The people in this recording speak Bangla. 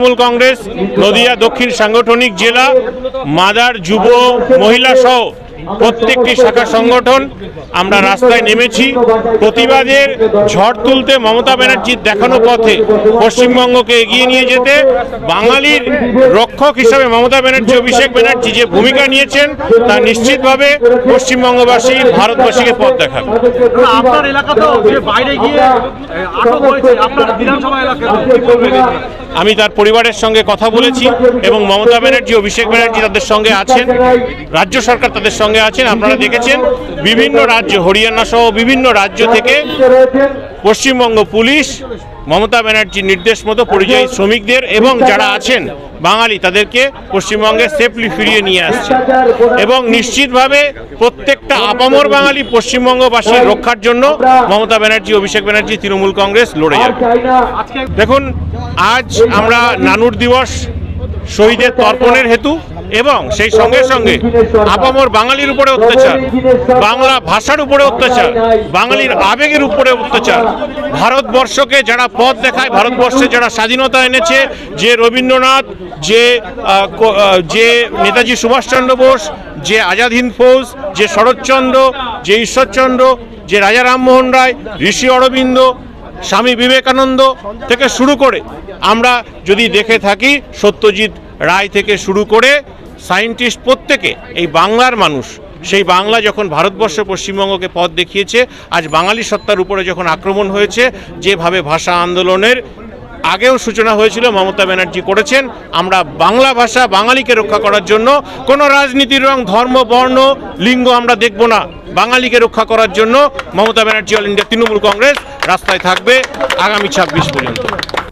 তৃণমূল কংগ্রেস নদিয়া দক্ষিণ সাংগঠনিক জেলা মাদার যুব মহিলা সহ। প্রত্যেকটি শাখা সংগঠন আমরা রাস্তায় নেমেছি প্রতিবাদের ঝড় তুলতে মমতা ব্যানার্জির দেখানো পথে পশ্চিমবঙ্গকে এগিয়ে নিয়ে যেতে বাঙালির রক্ষক হিসাবে মমতা ব্যানার্জি অভিষেক ব্যানার্জি যে ভূমিকা নিয়েছেন তা নিশ্চিতভাবে পশ্চিমবঙ্গবাসী ভারতবাসীকে পথ দেখাবে আপনার এলাকাতেও যে বাইরে গিয়ে আটক হয়েছে আপনার বিধানসভা এলাকাতে কি বলবেন এটা? আমি তার পরিবারের সঙ্গে কথা বলেছি এবং মমতা ব্যানার্জি অভিষেক ব্যানার্জি তাদের সঙ্গে আছেন রাজ্য সরকার তাদের সঙ্গে আছেন, আপনারা দেখেছেন বিভিন্ন রাজ্য, হরিয়ানা সহ বিভিন্ন রাজ্য থেকে পশ্চিমবঙ্গ পুলিশ, মমতা ব্যানার্জির নির্দেশ মতো পরিযায়ী শ্রমিকদের এবং যারা আছেন বাঙালি, তাদেরকে পশ্চিমবঙ্গে সেফলি ফিরিয়ে নিয়ে আসছে। এবং নিশ্চিতভাবে প্রত্যেকটা আপামর বাঙালি পশ্চিমবঙ্গবাসীর রক্ষার জন্য মমতা ব্যানার্জি, অভিষেক ব্যানার্জি, তৃণমূল কংগ্রেস লড়ে যাবে। দেখুন, আজ আমরা নানুর দিবস, শহীদের তর্পণের হেতু এবং সেই সঙ্গে সঙ্গে আপামর বাঙালির উপরে অত্যাচার, বাংলা ভাষার উপরে অত্যাচার, বাঙালির আবেগের উপরে অত্যাচার। ভারতবর্ষকে যারা পথ দেখায়, ভারতবর্ষে যারা স্বাধীনতা এনেছে, যে রবীন্দ্রনাথ, যে যে নেতাজি সুভাষচন্দ্র বোস, যে আজাদ হিন্দ ফৌজ, যে শরৎচন্দ্র, যে ঈশ্বরচন্দ্র, যে রাজা রামমোহন রায়, ঋষি অরবিন্দ স্বামী বিবেকানন্দ থেকে শুরু করে আমরা যদি দেখে থাকি সত্যজিৎ রায় থেকে শুরু করে সায়েন্টিস্ট প্রত্যেকে, এই বাংলার মানুষ, সেই বাংলা যখন ভারতবর্ষ পশ্চিমবঙ্গকে পথ দেখিয়েছে, আজ বাঙালি সত্তার উপরে যখন আক্রমণ হয়েছে, যেভাবে ভাষা আন্দোলনের আগেও সূচনা হয়েছিল, মমতা ব্যানার্জি করেছেন, আমরা বাংলা ভাষা বাঙালিকে রক্ষা করার জন্য কোনো রাজনীতির রং, ধর্ম, বর্ণ, লিঙ্গ আমরা দেখব না। বাঙালিকে রক্ষা করার জন্য Mamata Banerjee all India Trinamool Congress রাস্তায় থাকবে আগামী ছাব্বিশ পর্যন্ত।